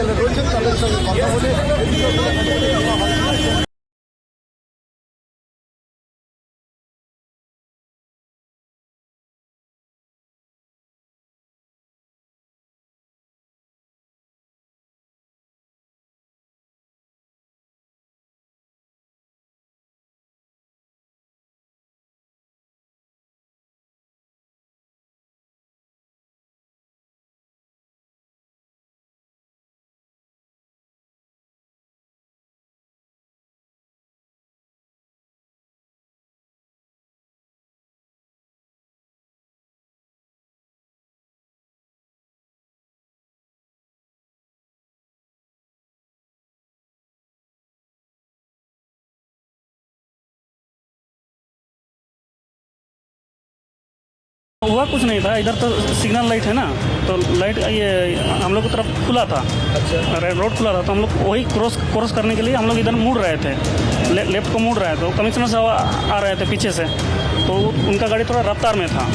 জেলে রয়েছেন তাদের সঙ্গে কথা বলে हुआ कुछ नहीं था इधर तो सिग्नल लाइट है ना तो लाइट ये हम लोग की तरफ़ खुला था। अच्छा। रोड खुला था तो हम लोग वही क्रॉस क्रॉस करने के लिए हम लोग इधर मुड़ रहे थे। ले, लेफ़्ट को मुड़ रहे थे तो कमिश्नर साहब आ, रहे थे पीछे से। तो उनका गाड़ी थोड़ा रफ्तार में था।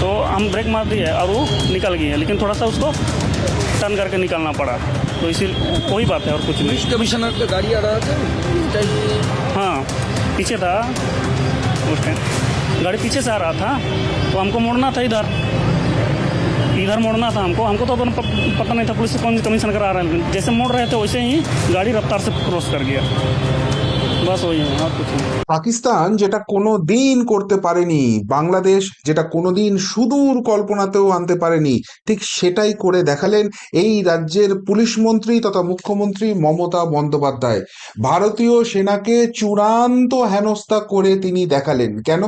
तो हम ब्रेक मार दिए और वो निकल गई है लेकिन थोड़ा सा उसको टर्न करके निकलना पड़ा। तो इसी वही बात है और कुछ नहीं। कमिश्नर का गाड़ी आ रहा था हाँ पीछे था उस टाइम गाड़ी पीछे से आ रहा था तो हमको मोड़ना था इधर। इधर मोड़ना था हमको। हमको तो अपन पता नहीं था पुलिस कौन सी कमीशन करा रहे हैं। जैसे मोड़ रहे थे, वैसे ही गाड़ी रफ्तार से क्रॉस कर गया। পাকিস্তান যেটা কোনো দিন করতে পারেনি, বাংলাদেশ যেটা কোনো দিন সুদূর কল্পনাতেও আনতে পারেনি, ঠিক সেটাই করে দেখালেন এই রাজ্যের পুলিশ মন্ত্রী তথা মুখ্যমন্ত্রী মমতা বন্দ্যোপাধ্যায়। ভারতীয় সেনাকে চূড়ান্ত হেনস্থা করে তিনি দেখালেন। কেন?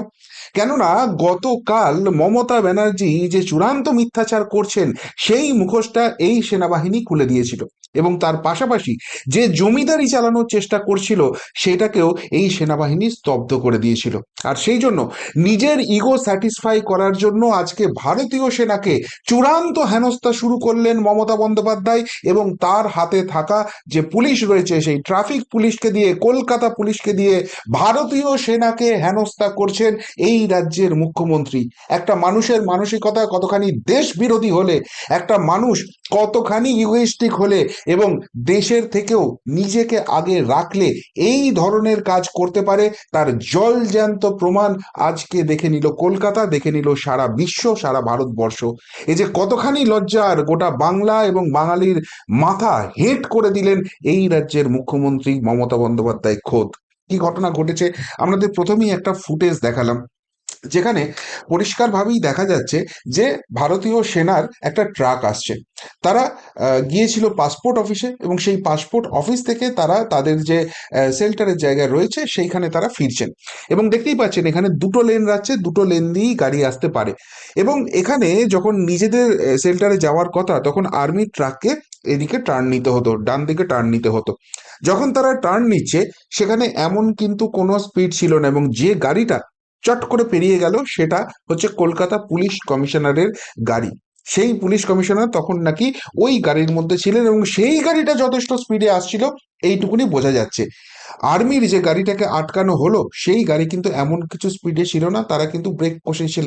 কেননা গতকাল মমতা ব্যানার্জি যে চূড়ান্ত মিথ্যাচার করছেন, সেই মুখোশটা এই সেনাবাহিনী খুলে দিয়েছিল। এবং তার পাশাপাশি যে জমিদারি চালানোর চেষ্টা করছিল, সেটাকেও এই সেনাবাহিনী স্তব্ধ করে দিয়েছিল। আর সেই জন্য নিজের ইগো স্যাটিসফাই করার জন্য আজকে ভারতীয় সেনাকে চূড়ান্ত হেনস্থা শুরু করলেন মমতা বন্দ্যোপাধ্যায় এবং তার হাতে থাকা যে পুলিশ রয়েছে, সেই ট্রাফিক পুলিশকে দিয়ে, কলকাতা পুলিশকে দিয়ে ভারতীয় সেনাকে হেনস্থা করছেন এই রাজ্যের মুখ্যমন্ত্রী। একটা মানুষের মানসিকতা কতখানি দেশ বিরোধী হলে, একটা মানুষ কতখানি ইগোইস্টিক হলে এবং দেশের থেকেও নিজেকে আগে রাখলে এই ধরনের কাজ করতে পারে। তার জল জ্যান্ত প্রমাণ আজকে দেখে নিল কলকাতা, দেখে নিল সারা বিশ্ব, সারা ভারতবর্ষ। এই যে কতখানি লজ্জার গোটা বাংলা এবং বাঙালির মাথা হেট করে দিলেন এই রাজ্যের মুখ্যমন্ত্রী মমতা বন্দ্যোপাধ্যায় খোদ। কি ঘটনা ঘটেছে? আমাদের প্রথমেই একটা ফুটেজ দেখালাম। যেখানে পরিষ্কারভাবেই দেখা যাচ্ছে যে ভারতীয় সেনার একটা ট্রাক আসছে। তারা গিয়েছিল পাসপোর্ট অফিসে এবং সেই পাসপোর্ট অফিস থেকে তারা তাদের যে শেল্টারের জায়গা রয়েছে সেইখানে তারা ফিরছেন। এবং দেখতেই পাচ্ছেন এখানে দুটো লেন রাখছে দুটো লেন দিয়েই গাড়ি আসতে পারে। এবং এখানে যখন নিজেদের শেল্টারে যাওয়ার কথা, তখন আর্মি ট্রাককে এদিকে টার্ন নিতে হতো, ডান দিকে টার্ন নিতে হতো। যখন তারা টার্ন নিচ্ছে, সেখানে এমন কিন্তু কোনো স্পিড ছিল না এবং যে গাড়িটা চট করে পেরিয়ে গেল, সেটা হচ্ছে কলকাতা পুলিশ কমিশনারের গাড়ি। সেই পুলিশ কমিশনার তখন নাকি ওই গাড়ির মধ্যে ছিলেন এবং সেই গাড়িটা যথেষ্ট স্পিডে আসছিল, এইটুকুনি বোঝা যাচ্ছে। আর্মির যে গাড়িটাকে আটকানো হলো, সেই গাড়ি কিন্তু এমন কিছু স্পিডে ছিল না, তারা কিন্তু ব্রেক কষেছিল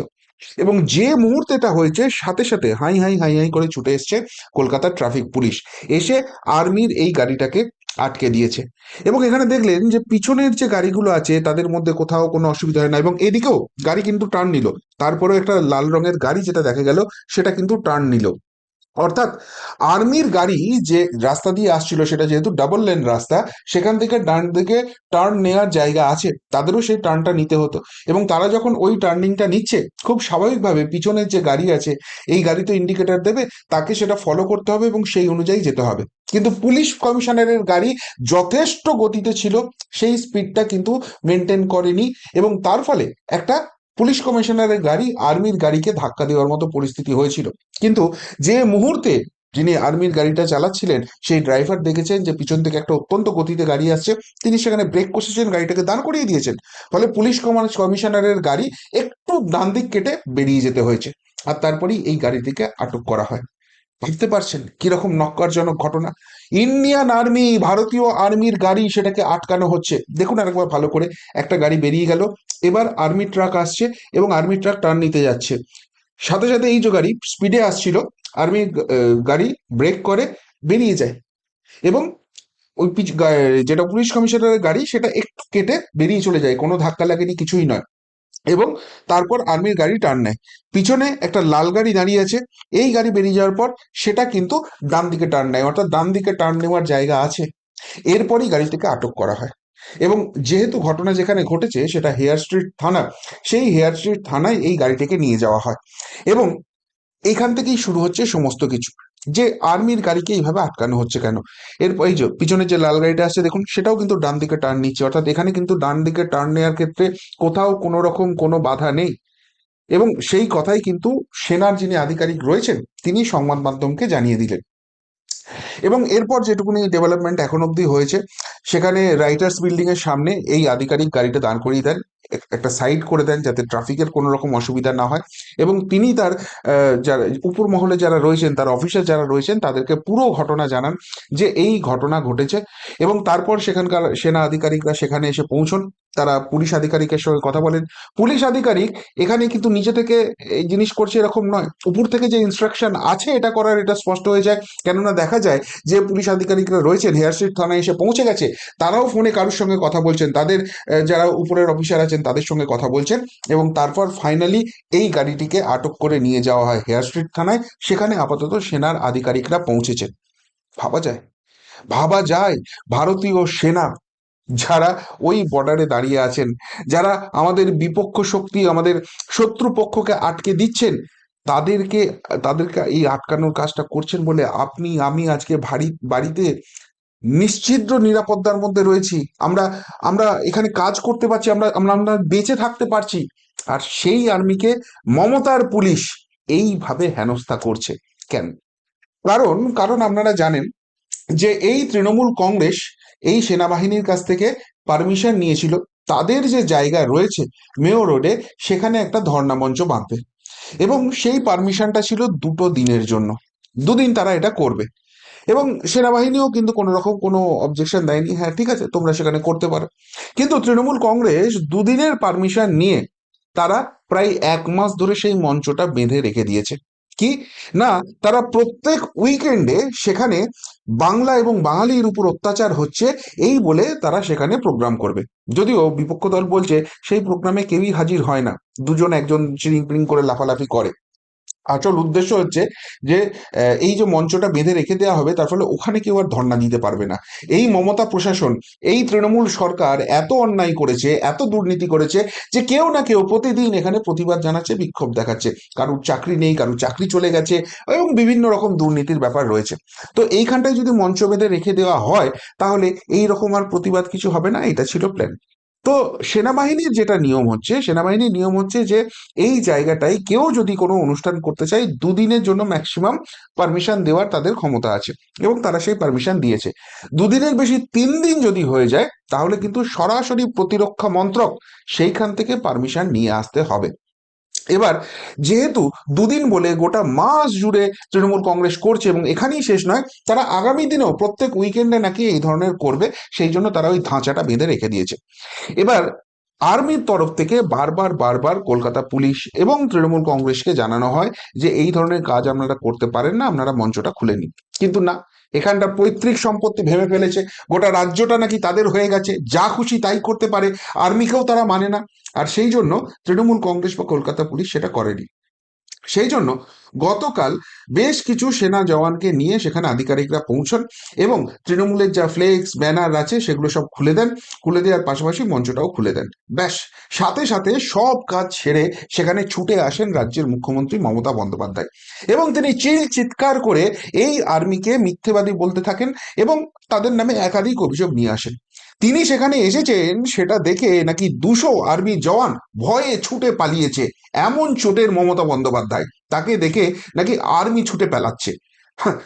এবং যে মুহূর্তেটা হয়েছে, সাথে সাথে হাই হাই হাই হাই করে ছুটে এসছে কলকাতার ট্রাফিক পুলিশ। এসে আর্মির এই গাড়িটাকে আটকে দিয়েছে। এবং এখানে দেখলেন যে পিছনের যে গাড়িগুলো আছে, তাদের মধ্যে কোথাও কোনো অসুবিধা হয় না এবং এদিকেও গাড়ি কিন্তু টার্ন নিল। তারপরেও একটা লাল রঙের গাড়ি যেটা দেখা গেল, সেটা কিন্তু টার্ন নিল। অর্থাৎ আর্মির গাড়ি যে রাস্তা দিয়ে আসছিল সেটা যেহেতু ডাবল লেন রাস্তা, সেখান থেকে ডান দিকে টার্ন নেওয়ার জায়গা আছে, তাদেরও সেই টার্নটা নিতে হতো। এবং তারা যখন ওই টার্নিংটা নিচ্ছে, খুব স্বাভাবিকভাবে পিছনের যে গাড়ি আছে, এই গাড়ি তো ইন্ডিকেটর দেবে, তাকে সেটা ফলো করতে হবে এবং সেই অনুযায়ী যেতে হবে। কিন্তু পুলিশ কমিশনারের গাড়ি যথেষ্ট গতিতে ছিল, সেই স্পিডটা কিন্তু মেনটেন করেনি এবং তার ফলে একটা পুলিশ কমিশনারের গাড়ি, আর্মির গাড়িকে ধাক্কা দেওয়ার মতো পরিস্থিতি হয়েছিল। কিন্তু যে মুহূর্তে যিনি আর্মির গাড়িটা চালাচ্ছিলেন, সেই ড্রাইভার দেখেছেন যে পিছন থেকে একটা অত্যন্ত গতিতে গাড়ি আসছে। তিনি সেখানে ব্রেক কষেছেন গাড়িটাকে দাঁড় করিয়ে দিয়েছেন। ফলে পুলিশ কমিশনারের গাড়ি একটু ডান দিক কেটে বেরিয়ে যেতে হয়েছে। আর তারপরেই এই গাড়িটিকে আটক করা হয়। ভাবতে পারছেন কীরকম নক্কারজনক ঘটনা? ইন্ডিয়ান আর্মি ভারতীয় আর্মির গাড়ি সেটাকে আটকানো হচ্ছে। দেখুন আরেকবার ভালো করে, একটা গাড়ি বেরিয়ে গেল, এবার আর্মি ট্রাক আসছে এবং আর্মি ট্রাক টার্ন নিতে যাচ্ছে। সাথে সাথে এই যে গাড়ি স্পিডে আসছিল আর্মি গাড়ি ব্রেক করে বেরিয়ে যায় এবং ওই গা- যেটা পুলিশ কমিশনারের গাড়ি সেটা একটু কেটে বেরিয়ে চলে যায়, কোনো ধাক্কা লাগেনি, কিছুই নয়। এবং তারপর আর্মির গাড়ি টার্ন নেয়। পিছনে একটা লাল গাড়ি দাঁড়িয়ে আছে, এই গাড়ি বেরিয়ে যাওয়ার পর সেটা কিন্তু ডান দিকে টার্ন নেয়, অর্থাৎ ডান দিকে টার্ন নেওয়ার জায়গা আছে। এরপরই গাড়িটিকে আটক করা হয়। এবং যেহেতু ঘটনা যেখানে ঘটেছে সেটা হেয়ার স্ট্রিট থানা সেই হেয়ার স্ট্রিট থানায় এই গাড়িটিকে নিয়ে যাওয়া হয়। এবং এখান থেকেই শুরু হচ্ছে সমস্ত কিছু। যে আর্মির গাড়িকে এইভাবে আটকানো হচ্ছে কেন? এরপর এই যে পিছনে যে লাল গাড়িটা আছে দেখুন, সেটাও কিন্তু ডান দিকে টার্ন নিচ্ছে। অর্থাৎ এখানে কিন্তু ডান দিকে টার্ন নেওয়ার ক্ষেত্রে কোথাও কোনো রকম কোনো বাধা নেই। এবং সেই কথাই কিন্তু সেনার যিনি আধিকারিক রয়েছেন, তিনি সংবাদ মাধ্যমকে জানিয়ে দিলেন। এবং এরপর যেটুকুনি ডেভেলপমেন্ট এখন অবধি হয়েছে, সেখানে রাইটার্স বিল্ডিং এর সামনে এই আধিকারিক গাড়িটা দাঁড় করিয়ে দেন। একটা সাইড করে দেন যাতে ট্রাফিকের কোনো রকম অসুবিধা না হয় এবং তিনি তার যারা উপর মহলে যারা রয়েছেন, তার অফিসার যারা রয়েছেন, তাদেরকে পুরো ঘটনা জানান যে এই ঘটনা ঘটেছে এবং তারপর সেখানকার সেনা আধিকারিকরা সেখানে এসে পৌঁছন। তারা পুলিশ আধিকারিকের সঙ্গে কথা বলেন। পুলিশ আধিকারিক এখানে কিন্তু নিজে থেকে এই জিনিস করছে এরকম নয়। উপর থেকে যে ইনস্ট্রাকশন আছে এটা করার এটা স্পষ্ট হয়ে যায়। কেননা দেখা যায় যে পুলিশ আধিকারিকরা রয়েছেন, হেয়ার স্ট্রিট থানায় এসে পৌঁছে গেছে, তারাও ফোনে কারোর সঙ্গে কথা বলছেন। তাদের যারা উপরের অফিসার আছেন তাদের সঙ্গে কথা বলছেন এবং তারপর ফাইনালি এই গাড়িটিকে আটক করে নিয়ে যাওয়া হয় হেয়ার স্ট্রিট থানায়। সেখানে আপাতত সেনার আধিকারিকরা পৌঁছেছেন। ভাবা যায়। ভাবা যায় ভারতীয় সেনা যারা ওই বর্ডারে দাঁড়িয়ে আছেন, যারা আমাদের বিপক্ষ শক্তি, আমাদের শত্রুপক্ষকে আটকে দিচ্ছেন, তাদেরকে তাদেরকে এই আটকানোর কাজটা করছেন বলে আপনি, আমি আজকে ভারী, বাড়িতে নিশ্চিদ্র নিরাপত্তার মধ্যে রয়েছি। আমরা আমরা এখানে কাজ করতে পারছি, আমরা আমরা আমরা বেঁচে থাকতে পারছি। আর সেই আর্মিকে মমতার পুলিশ এইভাবে হেনস্থা করছে। কেন? কারণ কারণ আপনারা জানেন যে এই তৃণমূল কংগ্রেস এই সেনাবাহিনীর কাছ থেকে পারমিশন নিয়েছিল। তাদের যে জায়গা রয়েছে মেয়র রোডে, সেখানে একটা ধর্ণা মঞ্চ বাঁধবে। এবং সেই পারমিশনটা ছিল দুটো দিনের জন্য। দুদিন তারা এটা করবে। এবং সেনাবাহিনীও কিন্তু কোনো রকম কোনো অবজেকশন দেয়নি। হ্যাঁ ঠিক আছে, তোমরা সেখানে করতে পারো। কিন্তু তৃণমূল কংগ্রেস দুদিনের পারমিশন নিয়ে তারা প্রায় এক মাস ধরে সেই মঞ্চটা বেঁধে রেখে দিয়েছে। কি? না, তারা প্রত্যেক উইকেন্ডে সেখানে বাংলা এবং বাঙালির উপর অত্যাচার হচ্ছে, এই বলে তারা সেখানে প্রোগ্রাম করবে। যদিও বিপক্ষ দল বলছে, সেই প্রোগ্রামে কেউই হাজির হয় না। দুজন একজন চিরিং পিরিং করে লাফালাফি করে। আসল উদ্দেশ্য হচ্ছে যে এই যে মঞ্চটা বেঁধে রেখে দেওয়া হবে, তার ফলে ওখানে কেউ আর ধর্ণা দিতে পারবে না। এই মমতা প্রশাসন, এই তৃণমূল সরকার এত অন্যায় করেছে, এত দুর্নীতি করেছে, যে কেউ না কেউ প্রতিদিন এখানে প্রতিবাদ জানাচ্ছে, বিক্ষোভ দেখাচ্ছে। কারুর চাকরি নেই, কারুর চাকরি চলে গেছে, এবং বিভিন্ন রকম দুর্নীতির ব্যাপার রয়েছে। তো এইখানটায় যদি মঞ্চ বেঁধে রেখে দেওয়া হয়, তাহলে এই রকম আর প্রতিবাদ কিছু হবে না, এটা ছিল প্ল্যান তো সেনাবাহিনীর যেটা নিয়ম হচ্ছে, সেনাবাহিনীর নিয়ম হচ্ছে যে এই জায়গাটায় কেউ যদি কোনো অনুষ্ঠান করতে চায়, দুদিনের জন্য ম্যাক্সিমাম পারমিশন দেওয়ার তাদের ক্ষমতা আছে এবং তারা সেই পারমিশন দিয়েছে। দুদিনের বেশি তিন দিন যদি হয়ে যায়, তাহলে কিন্তু সরাসরি প্রতিরক্ষা মন্ত্রক সেইখান থেকে পারমিশন নিয়ে আসতে হবে। এবার যেহেতু দুদিন বলে গোটা মাস জুড়ে তৃণমূল কংগ্রেস করছে এবং এখানেই শেষ নয়, তারা আগামী দিনেও প্রত্যেক উইকেন্ডে নাকি এই ধরনের করবে, সেই জন্য তারা ওই ধাঁচাটা বেঁধে রেখে দিয়েছে। এবার আর্মির তরফ থেকে বারবার বারবার কলকাতা পুলিশ এবং তৃণমূল কংগ্রেসকে জানানো হয় যে এই ধরনের কাজ আপনারা করতে পারেন না, আপনারা মঞ্চটা খুলে নিন। কিন্তু না, এখানটা পৈতৃক সম্পত্তি ভেবে ফেলেছে, গোটা রাজ্যটা নাকি তাদের হয়ে গেছে, যা খুশি তাই করতে পারে, আর্মিকেও তারা মানে না। আর সেই জন্য তৃণমূল কংগ্রেস বা কলকাতা পুলিশ সেটা করেনি। সেই জন্য গতকাল বেশ কিছু সেনা জওয়ানকে নিয়ে সেখানে আধিকারিকরা পৌঁছন এবং তৃণমূলের যা ফ্লেক্স ব্যানার আছে সেগুলো সব খুলে দেন। খুলে দেওয়ার পাশাপাশি মঞ্চটাও খুলে দেন। ব্যাস, সাথে সাথে সব কাজ ছেড়ে সেখানে ছুটে আসেন রাজ্যের মুখ্যমন্ত্রী মমতা বন্দ্যোপাধ্যায় এবং তিনি চিল চিৎকার করে এই আর্মিকে মিথ্যেবাদী বলতে থাকেন এবং তাদের নামে একাধিক অভিযোগ নিয়ে আসেন। তিনি সেখানে এসেছেন সেটা দেখে নাকি দুশো আর্মি জওয়ান ভয়ে ছুটে পালিয়েছে, এমন চোটের মমতা বন্দ্যোপাধ্যায়। তাকে দেখে নাকি আর্মি ছুটে পেলাচ্ছে। হ্যাঁ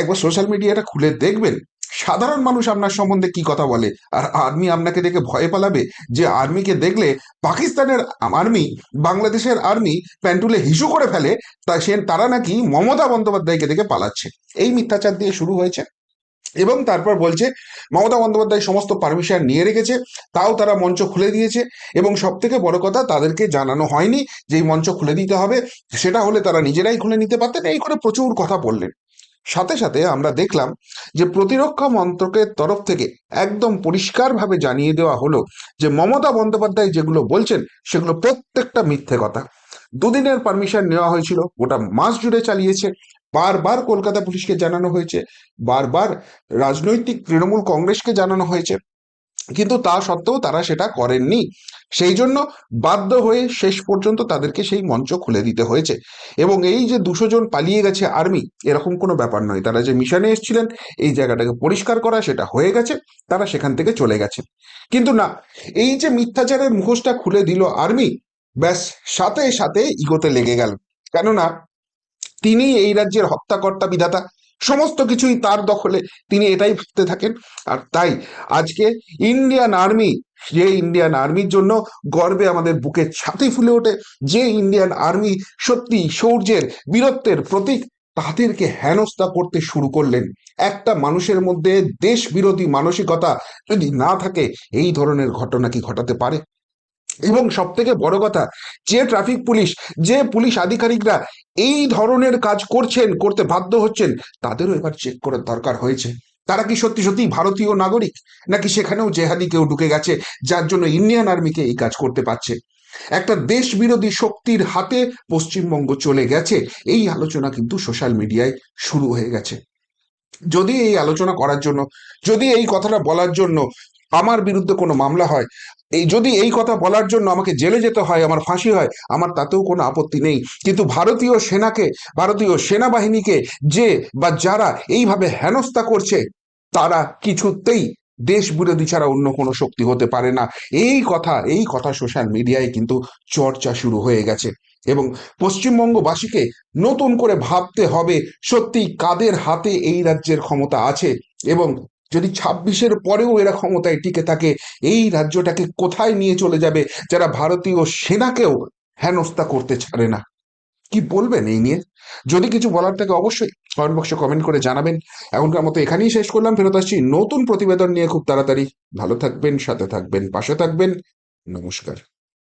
একবার সোশ্যাল মিডিয়াটা খুলে দেখবেন, সাধারণ মানুষ আপনার সম্বন্ধে কি কথা বলে? আর আর্মি আপনাকে দেখে ভয় পালাবে যে আর্মিকে দেখলে পাকিস্তানের আর্মি বাংলাদেশের আর্মি প্যান্টুলে হিসু করে ফেলে, তা সে, তারা নাকি মমতা বন্দ্যোপাধ্যায়কে দেখে পালাচ্ছে। এই মিথ্যাচার দিয়ে শুরু হয়েছে। এবং তারপর বলছে, মমতা বন্দ্যোপাধ্যায় সমস্ত পারমিশন নিয়ে রেখেছে, তাও তারা মঞ্চ খুলে দিয়েছে এবং সব থেকে বড় কথা তাদেরকে জানানো হয়নি যে এই মঞ্চ খুলে দিতে হবে, সেটা হলে তারা নিজেরাই খুলে নিতে পারতেন, এই করে প্রচুর কথা বললেন। সাথে সাথে আমরা দেখলাম যে প্রতিরক্ষা মন্ত্রকের তরফ থেকে একদম পরিষ্কারভাবে জানিয়ে দেওয়া হলো যে মমতা বন্দ্যোপাধ্যায় যেগুলো বলছেন, সেগুলো প্রত্যেকটা মিথ্যে কথা। দুদিনের পারমিশন নেওয়া হয়েছিল, গোটা মাস জুড়ে চালিয়েছে বারবার কলকাতা পুলিশকে জানানো হয়েছে, বারবার রাজনৈতিক তৃণমূল কংগ্রেসকে জানানো হয়েছে, কিন্তু তা সত্ত্বেও তারা সেটা করেননি। সেই জন্য বাধ্য হয়ে শেষ পর্যন্ত তাদেরকে সেই মঞ্চ খুলে দিতে হয়েছে। এবং এই যে দুশো জন পালিয়ে গেছে আর্মি, এরকম কোনো ব্যাপার নয়। তারা যে মিশনে এসেছিলেন, এই জায়গাটাকে পরিষ্কার করা সেটা হয়ে গেছে, তারা সেখান থেকে চলে গেছে। কিন্তু না, এই যে মিথ্যাচারের মুখোশটা খুলে দিল আর্মি, ব্যাস সাথে সাথে ইগোতে লেগে গেল। কেননা তিনি এই রাজ্যের হত্যাকর্তা বিধাতা, সমস্ত কিছুই তার দখলে। তিনি এটাই ভাবতে থাকেন। আর তাই আজকে ইন্ডিয়ান আর্মি, যে ইন্ডিয়ান আর্মির জন্য গর্বে আমাদের বুকে ছাতি ফুলে ওঠে, যে ইন্ডিয়ান আর্মি সত্যি শৌর্যের বীরত্বের প্রতীক, তাদেরকে হেনস্থা করতে শুরু করলেন। একটা মানুষের মধ্যে দেশ বিরোধী মানসিকতা যদি না থাকে, এই ধরনের ঘটনা কি ঘটাতে পারে? এবং সব থেকে বড় কথা, যে ট্রাফিক পুলিশ যে পুলিশ আধিকারিকরা এই ধরনের কাজ করছেন, করতে বাধ্য হচ্ছেন, তাদেরও এবার চেক করার দরকার হয়েছে। তারা কি সত্যি সত্যি ভারতীয় নাগরিক? নাকি সেখানেও জেহাদি কেউ ঢুকে গেছে, যার জন্য ইন্ডিয়ান আর্মিকে এই কাজ করতে পারছে? একটা দেশ বিরোধী শক্তির হাতে পশ্চিমবঙ্গ চলে গেছে, এই আলোচনা কিন্তু সোশ্যাল মিডিয়ায় শুরু হয়ে গেছে। যদি এই আলোচনা করার জন্য, যদি এই কথাটা বলার জন্য আমার বিরুদ্ধে কোনো মামলা হয় এই যদি এই কথা বলার জন্য আমাকে জেলে যেতে হয়, আমার ফাঁসি হয়, আমার তাতেও কোনো আপত্তি নেই। কিন্তু ভারতীয় সেনাকে, ভারতীয় সেনাবাহিনীকে যে বা যারা এইভাবে হেনস্থা করছে, তারা কিছুতেই দেশ বিরোধী ছাড়া অন্য কোনো শক্তি হতে পারে না। এই কথা এই কথা সোশ্যাল মিডিয়ায় কিন্তু চর্চা শুরু হয়ে গেছে। এবং পশ্চিমবঙ্গবাসীকে নতুন করে ভাবতে হবে সত্যি কাদের হাতে এই রাজ্যের ক্ষমতা আছে। এবং যদি ছাব্বিশের পরেও এরা ক্ষমতায় টিকে থাকে, এই রাজ্যটাকে কোথায় নিয়ে চলে যাবে যারা ভারতীয় সেনাকেও হেনস্থা করতে ছাড়ে না? কি বলবেন এই নিয়ে? যদি কিছু বলার থাকে অবশ্যই কমেন্ট বক্সে কমেন্ট করে জানাবেন। এখনকার মতো এখানেই শেষ করলাম, ফেরত আসছি নতুন প্রতিবেদন নিয়ে খুব তাড়াতাড়ি। ভালো থাকবেন, সাথে থাকবেন, পাশে থাকবেন। নমস্কার।